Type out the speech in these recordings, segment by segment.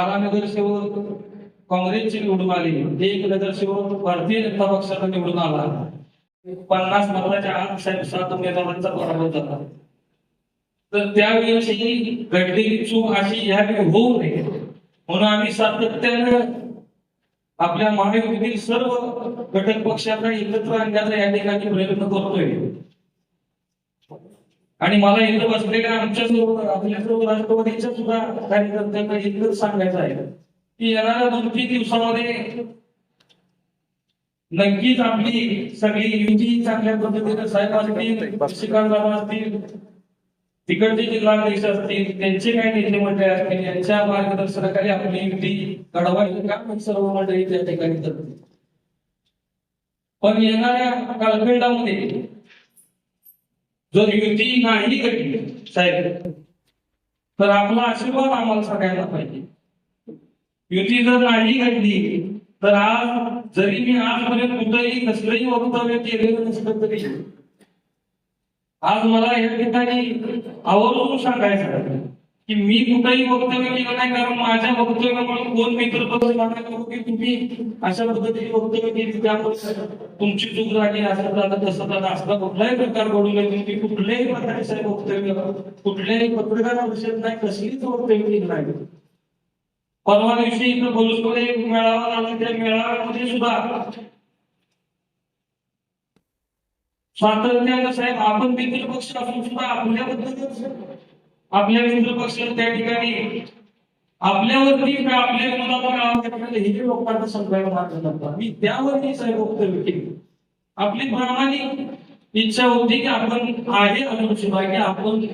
बारा नगरसेवक काँग्रेसची निवडून आले. एक नगरसेवक भारतीय जनता पक्षाचा निवडून आला. पन्नास मताच्या आत साहेब सात उमेदवारांचा पराभव झाला. तर त्यावेळी घडलेली चूक अशी यावेळी होऊ नये. म्हणून आम्ही सातत्यानं आपल्या महायुतीतील सर्व घटक पक्षांना एकत्र आणण्याचा या ठिकाणी प्रयत्न करतोय. आणि मला इथं बसलेल्या आमच्यासोबत आपल्या राष्ट्रवादीच्या सुद्धा कार्यकर्त्यांना इतकंच सांगायचं आहे की येणाऱ्या दोन तीन दिवसामध्ये नक्कीच आपली सगळी युती चांगल्या पद्धतीने साहेब असतील श्रीकांत बाबा असतील तिकडचे जिल्हाध्यक्ष असतील त्यांचे काही नेते मंडळी असतील यांच्या मार्गदर्शनाखाली आपली युती घडवायचं काम सर्व मंडळी त्या ठिकाणी करतील पण येणाऱ्या कालखंडामध्ये जर युती नाही घडली साहेब. तर आपला आशीर्वाद आम्हाला सगळ्यांना पाहिजे. युती जर नाही घडली तर आज जरी मी आजपर्यंत कुठंही कसलंही वक्तव्य केलेलं नसलं तरी आज मला या ठिकाणी आवर्जून सांगायचं की मी कुठंही वक्तव्य केलं नाही कारण माझ्या वक्तव्यामुळे कोण मित्र पक्ष करू की तुम्ही अशा पद्धतीने वक्तव्य केली त्यामुळे तुमची चूक झाली असं झालं तसं झालं असला कुठलाही प्रकार घडू नये तुम्ही कुठल्याही प्रकारे साहेब वक्तव्य कुठल्याही पत्रकार परिषद नाही कसलीच वक्तव्य केली नाही. परवा दिवशी इथं भोसमध्ये मेळावा झाला त्या मेळाव्यामध्ये सुद्धा स्वातंत्र्यानं साहेब आपण मित्र पक्ष असून सुद्धा आपल्याबद्दलच आपल्या मित्र पक्ष त्या ठिकाणी आपल्यावरती का आपल्या मुलाचा मेळावा घेतलेला हे जे लोकांना समजायला मी त्यावरती साहेब वक्तव्य केली. आपली प्रामाणिक इच्छा होती की आपण आहे अजून की आपण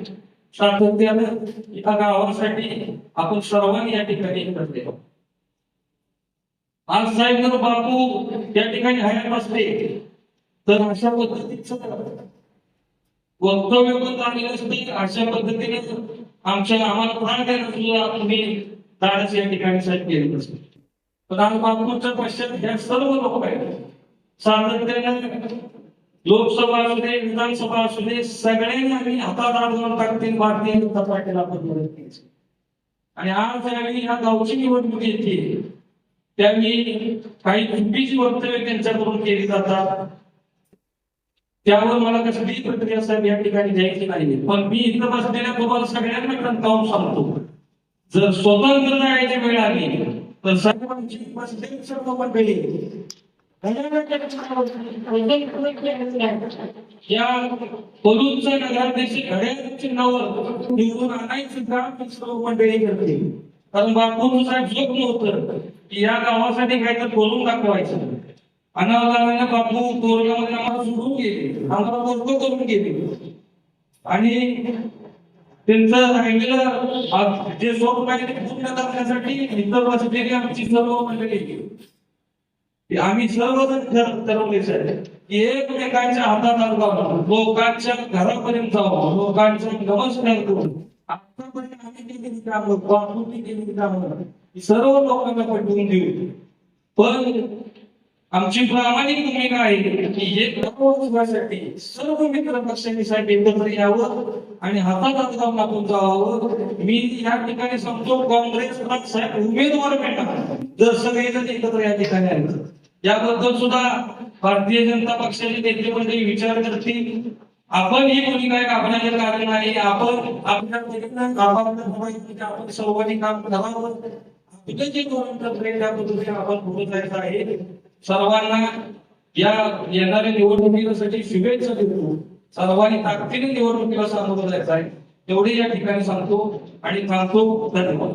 सातत्यानं एका गावासाठी आपण सर्वांनी या ठिकाणी करते आज साहेब बापू त्या ठिकाणी हयात असते तर अशा पद्धतीचं वक्तव्य पण चांगलं असते अशा पद्धतीने आमच्या आम्हाला प्राण द्यायला सुद्धा तुम्ही धाडस या ठिकाणी साहेब केले असते. पण आज बापूंच्या पश्चात ह्या सर्व लोक आहेत सातत्यानं लोकसभा असू दे विधानसभा असू दे सगळ्यांना आम्ही हातात आढळून टाकतील भारतीय जनता पार्टीला आपण मदत केली. आणि आज ज्यावेळी ह्या गावची निवडणूक येते. त्यावेळी काही चुकीची वक्तव्य त्यांच्याकडून केली जातात. त्यावर मला कसलीही प्रक्रिया साहेब या ठिकाणी द्यायची नाही. पण मी इथं बसलेल्या तुम्हाला सगळ्यांना टणकावून सांगतो. जर स्वतंत्र जायची वेळ आली तर साहेबांची सर्व या पलूचं नगराध्यक्ष घड्याळ निवडून आणायचं काम सर्व मंडळी करते. कारण बापूंचं साहेब स्वप्न होतं की या गावासाठी काहीतरी बोलून दाखवायचं. अनावधानाने बापू कोरोनामध्ये आम्हाला सोडून गेले. आम्हाला मोठं करून गेले. आणि त्यांचं राहिलेलं जे स्वप्न आहे ते पूर्ण करण्यासाठी इतर बसलेली आमची सर्व मंडळी आम्ही सर्वजण ठरवले सर की एकमेकांच्या हातात हात लोकांच्या घरापर्यंत जाऊन लोकांचा नमस्कार करून. आतापर्यंत आम्ही केलेली कामं बापूंनी केलेली कामं. सर्व लोकांना पटवून देऊ. पण आमची प्रामाणिक भूमिका आहे की हे प्रवर्तनासाठी सर्व मित्र पक्षांनी साहेब एकत्र यावं आणि हातात हात घालून जावं. मी या ठिकाणी सांगतो काँग्रेस साहेब उमेदवार मिळणार जर सगळेजण एकत्र या ठिकाणी आले याबद्दल सुद्धा भारतीय जनता पक्षाचे नेते मंडळी विचार करतील. आपण ही भूमिका घाबरण्याचं कारण आहे. आपण आपल्या आपण सर्वांनी काम करावं. आपलं जे धोरण ठरलंय त्या पद्धतीने आपण पुढे जायचं आहे. सर्वांना या येणाऱ्या निवडणुकीसाठी शुभेच्छा देतो. सर्वांनी ताकदीने निवडणुकीला सामोरं जायचं आहे. तेवढी या ठिकाणी सांगतो आणि थांबतो. धन्यवाद.